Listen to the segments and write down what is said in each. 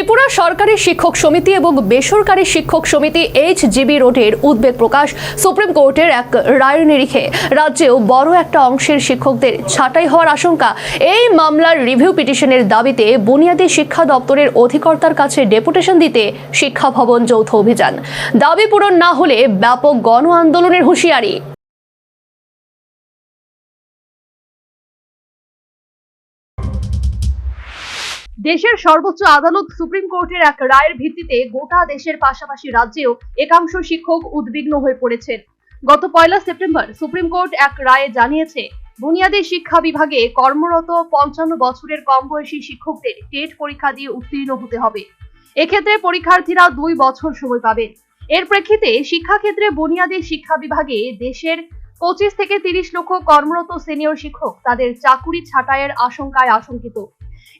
ত্রিপুরা সরকারি শিক্ষক সমিতি এবং বেসরকারি শিক্ষক সমিতি এইচ জিবি রোডের উদ্বেগ প্রকাশ সুপ্রিম কোর্টের এক রায়ের নিরিখে। রাজ্যেও বড় একটা অংশের শিক্ষকদের ছাঁটাই হওয়ার আশঙ্কা। এই মামলার রিভিউ পিটিশনের দাবিতে বুনিয়াদী শিক্ষা দপ্তরের অধিকর্তার কাছে ডেপুটেশন দিতে শিক্ষা ভবন যৌথ অভিযান। দাবি পূরণ না হলে ব্যাপক গণ আন্দোলনের হুঁশিয়ারি। দেশের সর্বোচ্চ আদালত সুপ্রিম কোর্টের এক রায়ের ভিত্তিতে গোটা দেশের পাশাপাশি রাজ্যেও একাংশ শিক্ষক উদ্বিগ্ন হয়ে পড়েছেন। গত পয়লা সেপ্টেম্বর সুপ্রিম কোর্ট এক রায়ে জানিয়েছে, বুনিয়াদী শিক্ষা বিভাগে কর্মরত পঞ্চান্ন বছরের কম বয়সী শিক্ষকদের টেট পরীক্ষা দিয়ে উত্তীর্ণ হতে হবে। এক্ষেত্রে পরীক্ষার্থীরা দুই বছর সময় পাবেন। এর প্রেক্ষিতে শিক্ষাক্ষেত্রে বুনিয়াদী শিক্ষা বিভাগে দেশের পঁচিশ থেকে তিরিশ লক্ষ কর্মরত সিনিয়র শিক্ষক তাদের চাকুরি ছাঁটাইয়ের আশঙ্কায় আশঙ্কিত।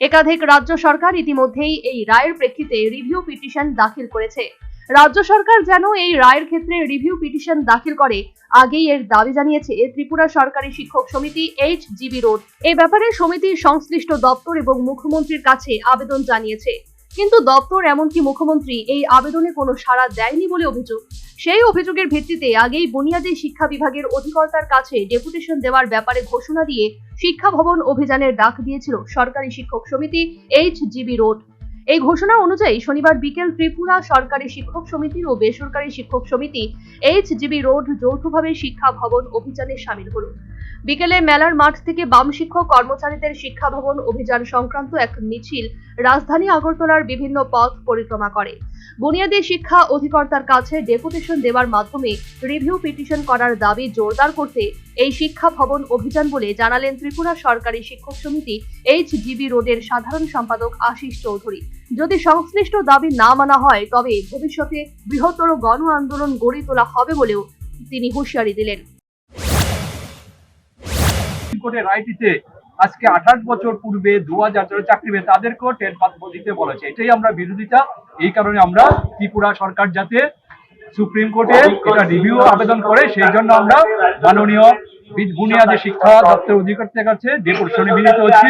একাধিক রাজ্য সরকার ইতিমধ্যেই এই রায়ের প্রেক্ষিতে রিভিউ পিটিশন দাখিল করেছে। রাজ্য সরকার যেন এই রায়ের ক্ষেত্রে রিভিউ পিটিশন দাখিল করে, আগেই এর দাবি জানিয়েছে ত্রিপুরা সরকারি শিক্ষক সমিতি এইচ জিবি রোড এ ব্যাপারে সমিতির সংশ্লিষ্ট দপ্তর এবং মুখ্যমন্ত্রীর কাছে আবেদন জানিয়েছে। কিন্তু দপ্তর এমনকি মুখ্যমন্ত্রী এই আবেদনে কোনো সাড়া দেয়নি বলে অভিযোগ। সেই অভিযোগের ভিত্তিতে আগেই বুনিয়াদী শিক্ষা বিভাগের অধিকর্তার কাছে ডেপুটেশন দেওয়ার ব্যাপারে ঘোষণা দিয়ে শিক্ষা ভবন অভিযানের ডাক দিয়েছিল সরকারি শিক্ষক সমিতি এইচ জিবি রোড। এই ঘোষণা অনুযায়ী শনিবার বিকেল ত্রিপুরা সরকারি শিক্ষক সমিতি ও বেসরকারি শিক্ষক সমিতি এইচ জিবি রোড যৌথভাবে শিক্ষা ভবন অভিযানে সামিল হল। বিকেলে মেলার মাঠ থেকে বাম শিক্ষক কর্মচারীদের শিক্ষা ভবন অভিযান সংক্রান্ত এক মিছিল রাজধানী আগরতলার বিভিন্ন পথ পরিক্রমা করে। বুনিয়াদী শিক্ষা অধিকর্তার কাছে ডেপুটেশন দেওয়ার মাধ্যমে রিভিউ পিটিশন করার দাবি জোরদার করতে এই শিক্ষা ভবন অভিযান বলে জানালেন ত্রিপুরা সরকারি শিক্ষক সমিতি এইচ জিবি রোডের সাধারণ সম্পাদক আশিস চৌধুরী। যদি সংশ্লিষ্ট দাবি না মানা হয়, তবে ভবিষ্যতে বৃহত্তর গণ আন্দোলন গড়ে তোলা হবে বলেও তিনি হুঁশিয়ারি দিলেন। আজকে আঠাশ বছর পূর্বে হাজার যারা চাকরি পেয়ে তাদেরকেও বাদ দিতে বলেছে। এটাই আমরা বিরোধিতা। এই কারণে আমরা ত্রিপুরা সরকার যাতে সুপ্রিম কোর্টে এটা রিভিউ আবেদন করে, সেই জন্য আমরা মাননীয় বুনিয়াদী শিক্ষা দপ্তর অধিকর্তার কাছে ডেপুটেশনে মিলিত হচ্ছি,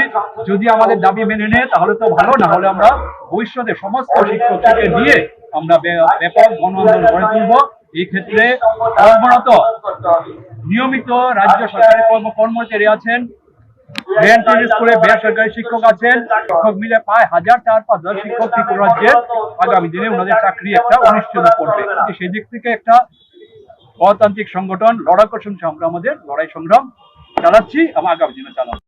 যদি আমাদের দাবি মেনে নেয়, তাহলে তো ভালো, না হলে আমরা ভবিষ্যতে সমস্ত শিক্ষককে নিয়ে আমরা ব্যাপক গণ আন্দোলন গড়ে তুলব। এই ক্ষেত্রে কর্মরত, নিয়মিত রাজ্য সরকারি কর্ম কর্মচারী আছেন স্কুলে বেসরকারি শিক্ষক আছেন, শিক্ষক মিলে প্রায় হাজার চার পাঁচ হাজার শিক্ষক ত্রিপুরা রাজ্যের আগামী দিনে ওনাদের চাকরি একটা অনিশ্চিত করবে। সেই দিক থেকে একটা গণতান্ত্রিক সংগঠন লড়াই আমরা আমাদের লড়াই সংগ্রাম চালাচ্ছি, এবং আগামী দিনে চালাবো।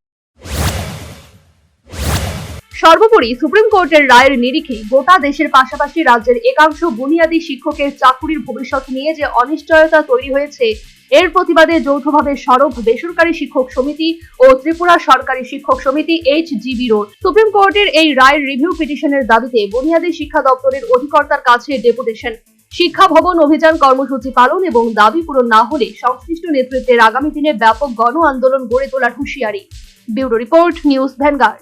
সর্বোপরি সুপ্রিম কোর্টের রায়ের নিরিখে গোটা দেশের পাশাপাশি রাজ্যের একাংশ বুনিয়াদী শিক্ষকের চাকুরির ভবিষ্যৎ নিয়ে যে অনিশ্চয়তা তৈরি হয়েছে, এর প্রতিবাদে যৌথভাবে সরব বেসরকারি শিক্ষক সমিতি ও ত্রিপুরা সরকারি শিক্ষক সমিতি এইচ জিবি রোড। সুপ্রিম কোর্টের এই রায়ের রিভিউ পিটিশনের দাবিতে বুনিয়াদী শিক্ষা দপ্তরের অধিকর্তার কাছে ডেপুটেশন। শিক্ষা ভবন অভিযান কর্মসূচি পালন এবং দাবি পূরণ না হলে সংশ্লিষ্ট নেতৃত্বের আগামী দিনে ব্যাপক গণ আন্দোলন গড়ে তোলার হুঁশিয়ারি। Bureau report, news vanguard.